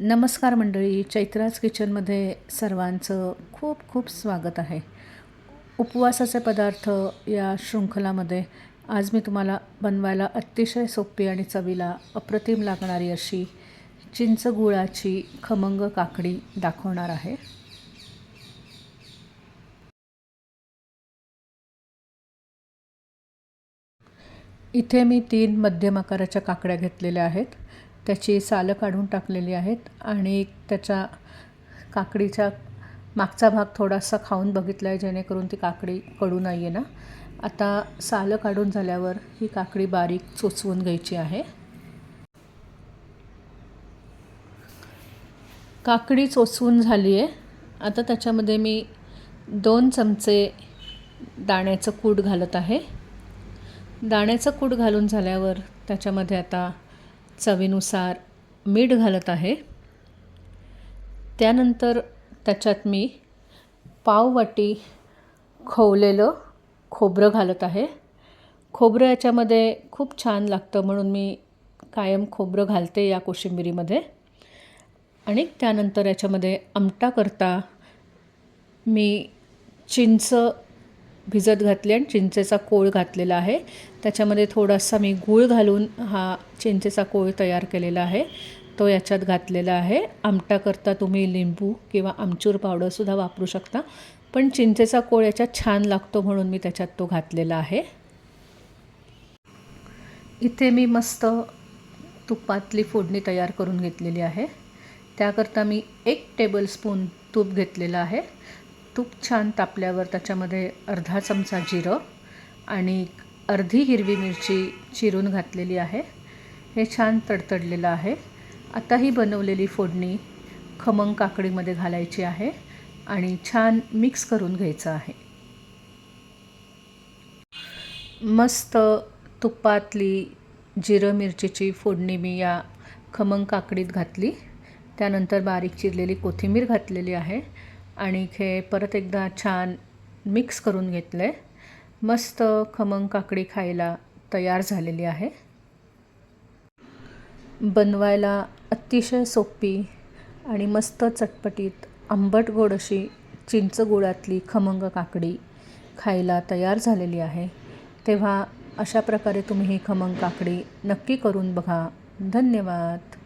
नमस्कार मंडळी चैत्राज किचनमध्ये सर्वांचं खूप खूप स्वागत आहे. उपवासाचे पदार्थ या शृंखलामध्ये आज मी तुम्हाला बनवायला अतिशय सोपी आणि चवीला अप्रतिम लागणारी अशी चिंच गुळाची खमंग काकडी दाखवणार आहे. इथे मी तीन मध्यम आकाराच्या काकड्या घेतलेल्या आहेत. त्याची सालं काढून टाकलेली आहेत आणि त्याच्या काकडीचा मागचा भाग थोडासा खाऊन बघितला आहे जेणेकरून ती काकडी कडू नाही आहे ना. आता सालं काढून झाल्यावर ही काकडी बारीक चोचवून घ्यायची आहे. काकडी चोचवून झाली आहे. आता त्याच्यामध्ये मी दोन चमचे दाण्याचं कूट घालत आहे. दाण्याचं कूट घालून झाल्यावर त्याच्यामध्ये आता चवीनुसार मीठ घालत आहे. त्यानंतर त्याच्यात मी पाववाटी खवलेलं खोबरं घालत आहे. खोबरं याच्यामध्ये खूप छान लागतं म्हणून मी कायम खोबरं घालते या कोशिंबिरीमध्ये. आणि त्यानंतर याच्यामध्ये आमटा करता मी चिंच भिजत घातली आणि चिंचेचा कोळ घातलेला आहे. त्याच्यामध्ये थोडासा मी गूळ घालून हा चिंचेचा कोळ तयार केलेला आहे. तो याच्यात घातलेला आहे. आमटाकरता तुम्ही लिंबू किंवा आमचूर पावडरसुद्धा वापरू शकता. पण चिंचेचा कोळ याच्यात छान लागतो म्हणून मी त्याच्यात तो घातलेला आहे. इथे मी मस्त तुपातली फोडणी तयार करून घेतलेली आहे. त्याकरता मी एक टेबलस्पून तूप घेतलेलं आहे. तूप छान तापल्यावर त्याच्यामध्ये अर्धा चमचा जिरं आणि अर्धी हिरवी मिरची चिरून घातलेली आहे. हे छान तडतडलेलं आहे. आता ही बनवलेली फोडणी खमंग काकडीमध्ये घालायची आहे आणि छान मिक्स करून घ्यायचं आहे. मस्त तुपातली जिरं मिरचीची फोडणी मी या खमंग काकडीत घातली. त्यानंतर बारीक चिरलेली कोथिंबीर घातलेली आहे. आणि हे परत एकदा छान मिक्स करून घेतलं आहे मस्त खमंग काकडी खायला तयार झालेली आहे. बनवायला अतिशय सोपी आणि मस्त चटपटीत आंबट गोड अशी चिंच गुळातली खमंग काकडी खायला तयार झालेली आहे. तेव्हा अशा प्रकारे तुम्ही ही खमंग काकडी नक्की करून बघा. धन्यवाद.